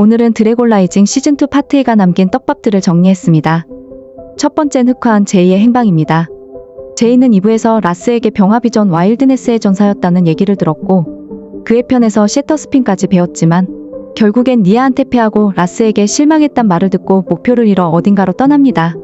오늘은 드래골라이징 시즌2 파트 2가 남긴 떡밥들을 정리했습니다. 첫 번째는 흑화한 제이의 행방입니다. 제이는 2부에서 라스에게 병합이 전 와일드네스의 전사였다는 얘기를 들었고 그의 편에서 셰터스핀까지 배웠지만 결국엔 니아한테 패하고 라스에게 실망했단 말을 듣고 목표를 잃어 어딘가로 떠납니다.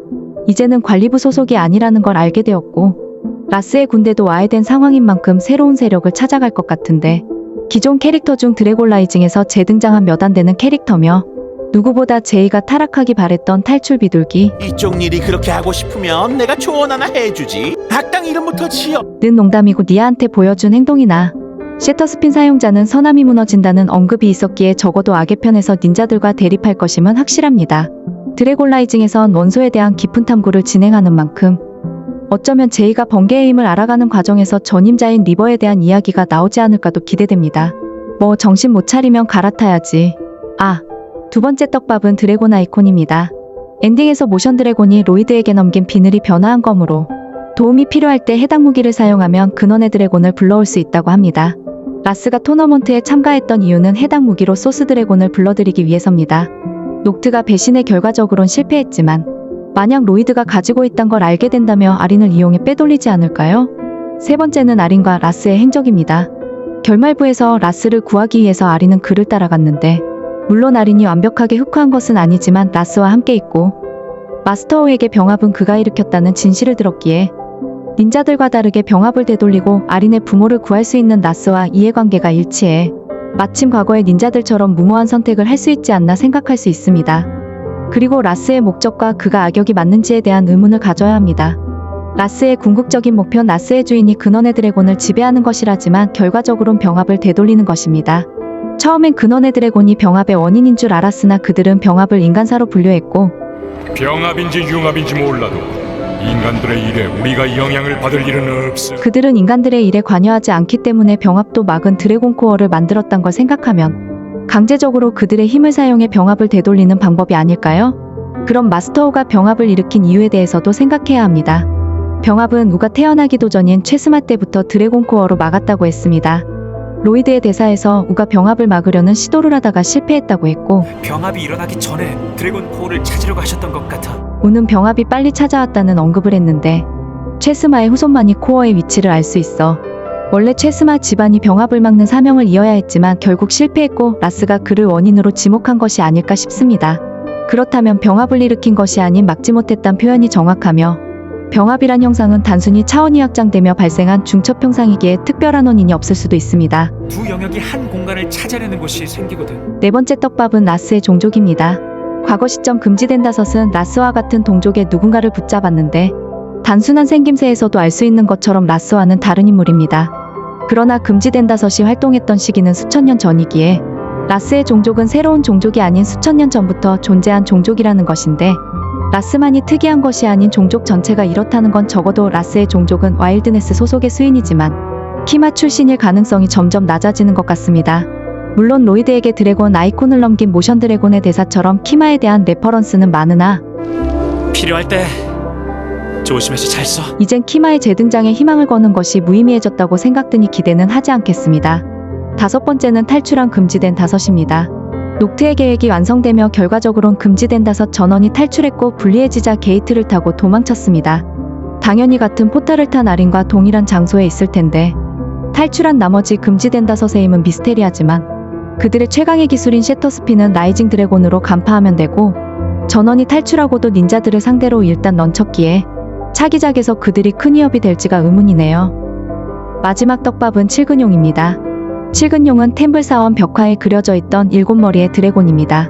이제는 관리부 소속이 아니라는 걸 알게 되었고 라스의 군대도 와해된 상황인 만큼 새로운 세력을 찾아갈 것 같은데 기존 캐릭터 중 드래골라이징에서 재등장한 몇 안 되는 캐릭터며 누구보다 제이가 타락하기 바랬던 탈출 비둘기 이쪽 일이 그렇게 하고 싶으면 내가 조언 하나 해주지. 악당 이름부터 지어. 는 농담이고 니아한테 보여준 행동이나 셰터스핀 사용자는 선함이 무너진다는 언급이 있었기에 적어도 악의 편에서 닌자들과 대립할 것임은 확실합니다. 드래골라이징에선 원소에 대한 깊은 탐구를 진행하는 만큼 어쩌면 제이가 번개의 힘을 알아가는 과정에서 전임자인 리버에 대한 이야기가 나오지 않을까도 기대됩니다. 뭐 정신 못 차리면 갈아타야지. 아, 두 번째 떡밥은 드래곤 아이콘입니다. 엔딩에서 모션 드래곤이 로이드에게 넘긴 비늘이 변화한 검으로 도움이 필요할 때 해당 무기를 사용하면 근원의 드래곤을 불러올 수 있다고 합니다. 라스가 토너먼트에 참가했던 이유는 해당 무기로 소스 드래곤을 불러들이기 위해서입니다. 녹트가 배신에 결과적으론 실패했지만 만약 로이드가 가지고 있단 걸 알게 된다며 아린을 이용해 빼돌리지 않을까요? 세 번째는 아린과 라스의 행적입니다. 결말부에서 라스를 구하기 위해서 아린은 그를 따라갔는데 물론 아린이 완벽하게 흑화한 것은 아니지만 라스와 함께 있고 마스터오에게 병합은 그가 일으켰다는 진실을 들었기에 닌자들과 다르게 병합을 되돌리고 아린의 부모를 구할 수 있는 라스와 이해관계가 일치해 마침 과거의 닌자들처럼 무모한 선택을 할 수 있지 않나 생각할 수 있습니다. 그리고 라스의 목적과 그가 악역이 맞는지에 대한 의문을 가져야 합니다. 라스의 궁극적인 목표는 라스의 주인이 근원의 드래곤을 지배하는 것이라지만 결과적으론 병합을 되돌리는 것입니다. 처음엔 근원의 드래곤이 병합의 원인인 줄 알았으나 그들은 병합을 인간사로 분류했고 병합인지 융합인지 몰라도 인간들의 일에 우리가 영향을 받을 일은 없어. 그들은 인간들의 일에 관여하지 않기 때문에 병합도 막은 드래곤 코어를 만들었단 걸 생각하면 강제적으로 그들의 힘을 사용해 병합을 되돌리는 방법이 아닐까요? 그럼 마스터오가 병합을 일으킨 이유에 대해서도 생각해야 합니다. 병합은 우가 태어나기도 전인 최스마 때부터 드래곤 코어로 막았다고 했습니다. 로이드의 대사에서 우가 병합을 막으려는 시도를 하다가 실패했다고 했고 병합이 일어나기 전에 드래곤 코어를 찾으려고 하셨던 것 같아. 우는 병합이 빨리 찾아왔다는 언급을 했는데 최스마의 후손만이 코어의 위치를 알 수 있어 원래 최스마 집안이 병합을 막는 사명을 이어야 했지만 결국 실패했고 라스가 그를 원인으로 지목한 것이 아닐까 싶습니다. 그렇다면 병합을 일으킨 것이 아닌 막지 못했단 표현이 정확하며 병합이란 형상은 단순히 차원이 확장되며 발생한 중첩 형상이기에 특별한 원인이 없을 수도 있습니다. 두 영역이 한 공간을 찾아내는 곳이 생기거든. 네 번째 떡밥은 라스의 종족입니다. 과거 시점 금지된 다섯은 라스와 같은 동족의 누군가를 붙잡았는데 단순한 생김새에서도 알 수 있는 것처럼 라스와는 다른 인물입니다. 그러나 금지된 다섯이 활동했던 시기는 수천 년 전이기에 라스의 종족은 새로운 종족이 아닌 수천 년 전부터 존재한 종족이라는 것인데 라스만이 특이한 것이 아닌 종족 전체가 이렇다는 건 적어도 라스의 종족은 와일드네스 소속의 수인이지만 키마 출신일 가능성이 점점 낮아지는 것 같습니다. 물론 로이드에게 드래곤 아이콘을 넘긴 모션 드래곤의 대사처럼 키마에 대한 레퍼런스는 많으나 필요할 때 조심해서 잘 써. 이젠 키마의 재등장에 희망을 거는 것이 무의미해졌다고 생각드니 기대는 하지 않겠습니다. 다섯 번째는 탈출한 금지된 다섯입니다. 녹트의 계획이 완성되며 결과적으론 금지된 다섯 전원이 탈출했고 불리해지자 게이트를 타고 도망쳤습니다. 당연히 같은 포탈을 탄 아린과 동일한 장소에 있을 텐데 탈출한 나머지 금지된 다섯의 힘은 미스테리하지만 그들의 최강의 기술인 셰터스피는 라이징 드래곤으로 간파하면 되고 전원이 탈출하고도 닌자들을 상대로 일단 넌쳤기에 차기작에서 그들이 큰 위협이 될지가 의문이네요. 마지막 떡밥은 칠근용입니다. 칠근용은 템블 사원 벽화에 그려져 있던 일곱 머리의 드래곤입니다.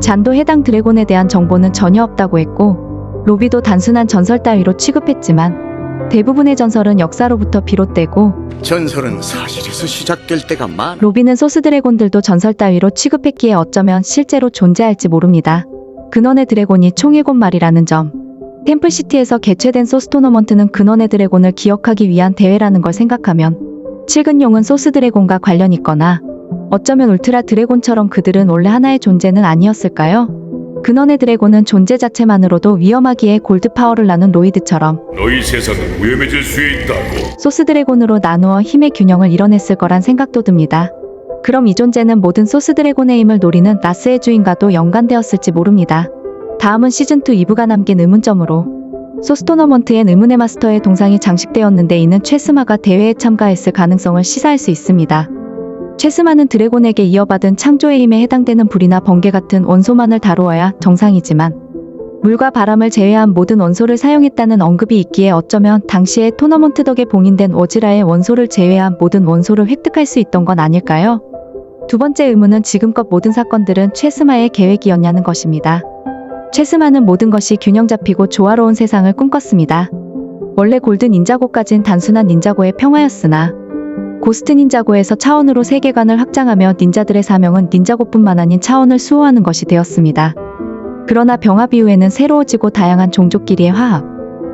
잔도 해당 드래곤에 대한 정보는 전혀 없다고 했고 로비도 단순한 전설 따위로 취급했지만 대부분의 전설은 역사로부터 비롯되고 전설은 사실에서 시작될 때가 많아. 로비는 소스 드래곤들도 전설 따위로 취급했기에 어쩌면 실제로 존재할지 모릅니다. 근원의 드래곤이 총 7마리라는 점. 템플시티에서 개최된 소스 토너먼트는 근원의 드래곤을 기억하기 위한 대회라는 걸 생각하면 칠근용은 소스 드래곤과 관련 있거나 어쩌면 울트라 드래곤처럼 그들은 원래 하나의 존재는 아니었을까요? 근원의 드래곤은 존재 자체만으로도 위험하기에 골드 파워를 나눈 로이드처럼 너희 세상은 위험해질 수 있다고. 소스 드래곤으로 나누어 힘의 균형을 이뤄냈을 거란 생각도 듭니다. 그럼 이 존재는 모든 소스 드래곤의 힘을 노리는 나스의 주인과도 연관되었을지 모릅니다. 다음은 시즌2 2부가 남긴 의문점으로 소스 토너먼트엔 의문의 마스터의 동상이 장식되었는데 이는 최스마가 대회에 참가했을 가능성을 시사할 수 있습니다. 최스마는 드래곤에게 이어받은 창조의 힘에 해당되는 불이나 번개 같은 원소만을 다루어야 정상이지만 물과 바람을 제외한 모든 원소를 사용했다는 언급이 있기에 어쩌면 당시에 토너먼트 덕에 봉인된 오지라의 원소를 제외한 모든 원소를 획득할 수 있던 건 아닐까요? 두 번째 의문은 지금껏 모든 사건들은 최스마의 계획이었냐는 것입니다. 최스마는 모든 것이 균형 잡히고 조화로운 세상을 꿈꿨습니다. 원래 골든 닌자고까진 단순한 닌자고의 평화였으나 고스트 닌자고에서 차원으로 세계관을 확장하며 닌자들의 사명은 닌자고뿐만 아닌 차원을 수호하는 것이 되었습니다. 그러나 병합 이후에는 새로워지고 다양한 종족끼리의 화합,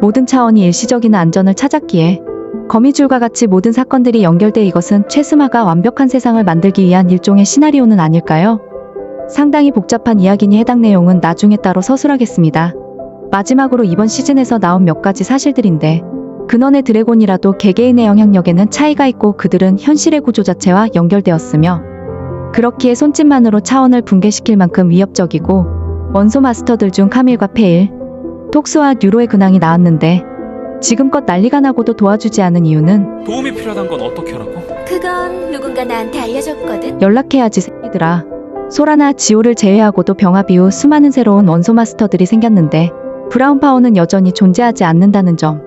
모든 차원이 일시적인 안전을 찾았기에 거미줄과 같이 모든 사건들이 연결돼 이것은 최스마가 완벽한 세상을 만들기 위한 일종의 시나리오는 아닐까요? 상당히 복잡한 이야기니 해당 내용은 나중에 따로 서술하겠습니다. 마지막으로 이번 시즌에서 나온 몇 가지 사실들인데 근원의 드래곤이라도 개개인의 영향력에는 차이가 있고 그들은 현실의 구조 자체와 연결되었으며 그렇기에 손짓만으로 차원을 붕괴시킬 만큼 위협적이고 원소 마스터들 중 카밀과 페일, 톡스와 뉴로의 근황이 나왔는데 지금껏 난리가 나고도 도와주지 않은 이유는 도움이 필요하단 건 어떻게 하라고? 그건 누군가 나한테 알려줬거든. 연락해야지 새끼들아. 소라나 지오를 제외하고도 병합 이후 수많은 새로운 원소 마스터들이 생겼는데 브라운 파워는 여전히 존재하지 않는다는 점.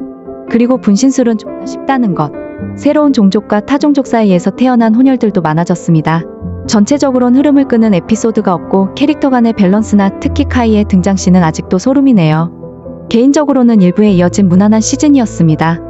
그리고 분신술은 좀 쉽다는 것. 새로운 종족과 타 종족 사이에서 태어난 혼혈들도 많아졌습니다. 전체적으론 흐름을 끄는 에피소드가 없고 캐릭터 간의 밸런스나 특히 카이의 등장씬은 아직도 소름이네요. 개인적으로는 일부에 이어진 무난한 시즌이었습니다.